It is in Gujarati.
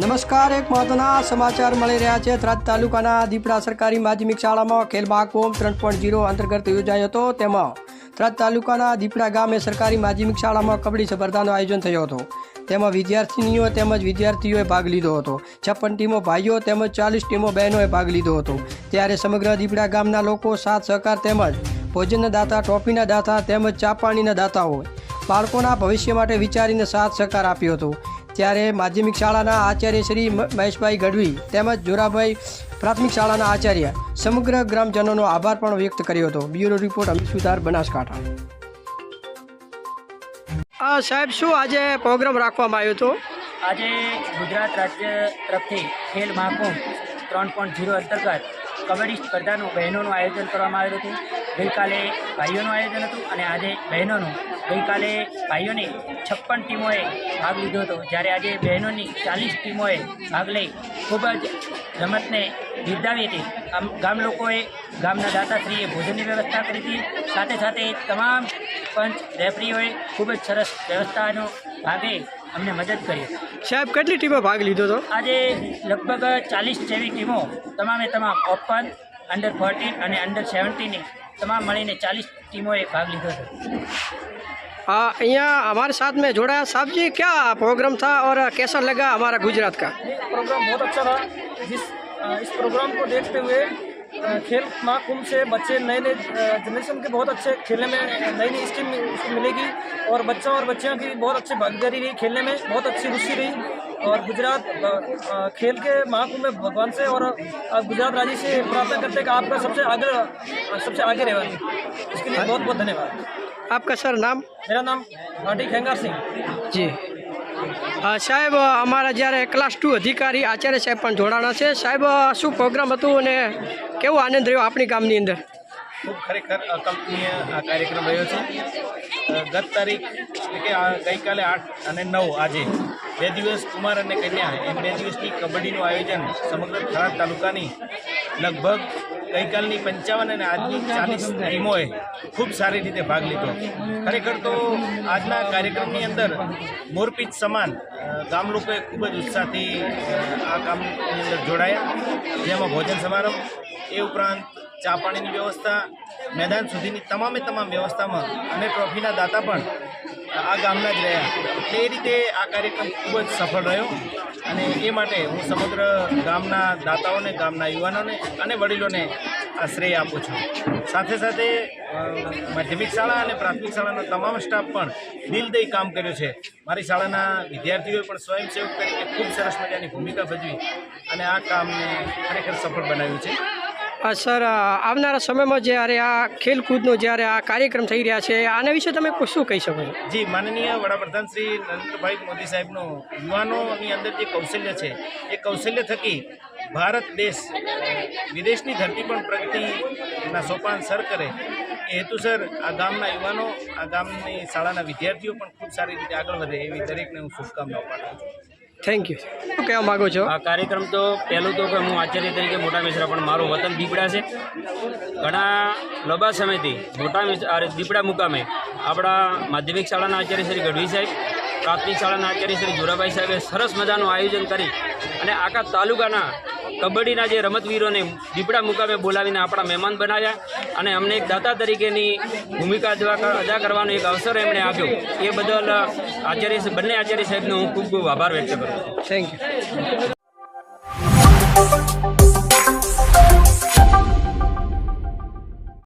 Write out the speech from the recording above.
નમસ્કાર, એક મહત્વના સમાચાર મળી રહ્યા છે. થરાદ તાલુકાના દીપડા સરકારી માધ્યમિક શાળામાં ખેલ મહાકુંભ ત્રણ પોઈન્ટ જીરો અંતર્ગત યોજાયો હતો. તેમાં થરાદ તાલુકાના દીપડા ગામે સરકારી માધ્યમિક શાળામાં કબડ્ડી સ્પર્ધાનું આયોજન થયો હતો. તેમાં વિદ્યાર્થીનીઓ તેમજ વિદ્યાર્થીઓએ ભાગ લીધો હતો. છપ્પન ટીમો ભાઈઓ તેમજ ચાલીસ ટીમો બહેનોએ ભાગ લીધો હતો. ત્યારે સમગ્ર દીપડા ગામના લોકો સાથ સહકાર તેમજ ભોજનના દાતા ટોફીના દાતા તેમજ ચા પાણીના દાતાઓ બાળકોના ભવિષ્ય માટે વિચારીને સાથ સહકાર આપ્યો હતો. ત્યારે માધ્યમિક શાળાના આચાર્ય શ્રી મહેશભાઈ ગઢવી તેમજ જોરાભાઈ પ્રાથમિક શાળાના આચાર્ય સમગ્ર ગ્રામજનોનો આભાર પણ વ્યક્ત કર્યો હતો. બ્યુરો રિપોર્ટ અમિત સુધાર બનાસકાંઠા. સાહેબ, શું આજે પ્રોગ્રામ રાખવામાં આવ્યો હતો? આજે ગુજરાત રાજ્ય તરફથી ખેલ મહાકુંભ ત્રણ પોઈન્ટ ઝીરો અંતર્ગત કબડ્ડી સ્પર્ધાનું બહેનોનું આયોજન કરવામાં આવ્યું હતું. ગઈકાલે ભાઈઓનું આયોજન હતું અને આજે બહેનોનું. ગઈકાલે ભાઈઓની છપ્પન ટીમોએ ભાગ લીધો હતો. જ્યારે આજે બહેનોની ચાલીસ ટીમોએ ભાગ લઈ ખૂબ જ રમતને બિરદાવી હતી. આમ ગામ લોકોએ ગામના દાતાશ્રીએ ભોજનની વ્યવસ્થા કરી હતી. સાથે સાથે તમામ પંચ રેફરીઓએ ખૂબ જ સરસ વ્યવસ્થાનો ભાગે અમને મદદ કરી સાહેબ કેટલી ટીમો ભાગ લીધો હતો? આજે લગભગ ચાલીસ જેવી ટીમો તમામે તમામ ઓપન અંડર ફોર્ટીન અને અંડર સેવન્ટીનની તમામ મળીને ચાલીસ ટીમોએ ભાગ લીધો હતો आ, यहाँ हमारे साथ में जोड़ा है साहब जी क्या प्रोग्राम था और कैसा लगा हमारा गुजरात का प्रोग्राम बहुत अच्छा था जिस अ, इस प्रोग्राम को देखते हुए अ, खेल महाकुंभ से बच्चे नए नए जनरेशन के बहुत अच्छे खेलने में नई नई स्कीम उसको मिलेगी और बच्चा और बच्चियों की बहुत अच्छी भागीदारी रही खेलने में बहुत अच्छी रुचि रही और गुजरात अ, अ, खेल के महाकुंभ में भगवान से और अ, गुजरात राज्य से प्रार्थना करते हैं कि आपका सबसे आगे अ, सबसे आगे रहेगा इसके लिए बहुत बहुत धन्यवाद आपका सर नाम मेरा नाम भाटी खेंगार सिंह જી અ, સાહેબ અમારા જ્યારે ક્લાસ ટુ અધિકારી આચાર્ય સાહેબ પણ જોડાણા છે સાહેબ અ, શું પ્રોગ્રામ હતું અને કેવો આનંદ રહ્યો આપણી ગામની અંદર ખૂબ ખરેખર અકલ્પનીય આ કાર્યક્રમ રહ્યો છે અ, ગત તારીખ એટલે કે આ ગઈકાલે આઠ અને નવ આજે બે દિવસ કુમાર અને કન્યા એમ બે દિવસની કબડ્ડીનું આયોજન સમગ્ર થરાદ તાલુકાની લગભગ ગઈકાલની પંચાવન અને આજની ચાલીસ ટીમોએ ખૂબ સારી રીતે ભાગ લીધો. ખરેખર તો આજના કાર્યક્રમની અંદર મોરપીચ સમાન ગામ લોકોએ ખૂબ જ ઉત્સાહથી આ કામની અંદર જોડાયા. જેમાં ભોજન સમારંભ, એ ઉપરાંત ચા પાણીની વ્યવસ્થા, મેદાન સુધીની તમામે તમામ વ્યવસ્થામાં અને ટ્રોફીના દાતા પણ આ ગામના જ રહ્યા. તે રીતે આ કાર્યક્રમ ખૂબ જ સફળ રહ્યો અને એ માટે હું સમગ્ર ગામના દાતાઓને, ગામના યુવાનોને અને વડીલોને આ શ્રેય આપું છું. સાથે સાથે માધ્યમિક શાળા અને પ્રાથમિક શાળાનો તમામ સ્ટાફ પણ દિલ દઈ કામ કર્યું છે. મારી શાળાના વિદ્યાર્થીઓએ પણ સ્વયંસેવક તરીકે ખૂબ સરસ મજાની ભૂમિકા ભજવી અને આ કામને ખરેખર સફળ બનાવ્યું છે. સર આવનારા સમયમાં જ્યારે આ ખેલકૂદનો જ્યારે આ કાર્યક્રમ થઈ રહ્યા છે, આના વિશે તમે શું કહી શકો છો? જી, માનનીય વડાપ્રધાન શ્રી નરેન્દ્રભાઈ મોદી સાહેબનો યુવાનોની અંદર જે કૌશલ્ય છે, એ કૌશલ્ય થકી ભારત દેશ વિદેશની ધરતી પણ પ્રગતિના સોપાન સર કરે. એ હેતુસર આ ગામના યુવાનો, આ ગામની શાળાના વિદ્યાર્થીઓ પણ ખૂબ સારી રીતે આગળ વધે એવી દરેકને હું શુભકામનાઓ પાઠવું છું. થેન્ક યુ શું કહેવા માગો છો? આ કાર્યક્રમ તો પહેલું તો હું આચાર્ય તરીકે મોટા મિશ્રા પણ મારું વતન દીપડા છે. ઘણા લાંબા સમયથી મોટા દીપડા મુકામે આપણા માધ્યમિક શાળાના આચાર્ય શ્રી ગઢવી સાહેબ, પ્રાથમિક શાળાના આચાર્ય શ્રી જોરાભાઈ સાહેબે સરસ મજાનું આયોજન કરી અને આખા તાલુકાના કબડ્ડીના જે રમતવીરોને દીપડા મુકામે બોલાવીને આપણા મહેમાન બનાવ્યા અને અમને એક દાતા તરીકેની ભૂમિકા અદા કરવાનો એક અવસર એમણે આપ્યો. એ બદલ આચાર્ય બંને આચાર્ય સાહેબનો હું ખૂબ ખૂબ આભાર વ્યક્ત કરું થેન્ક યુ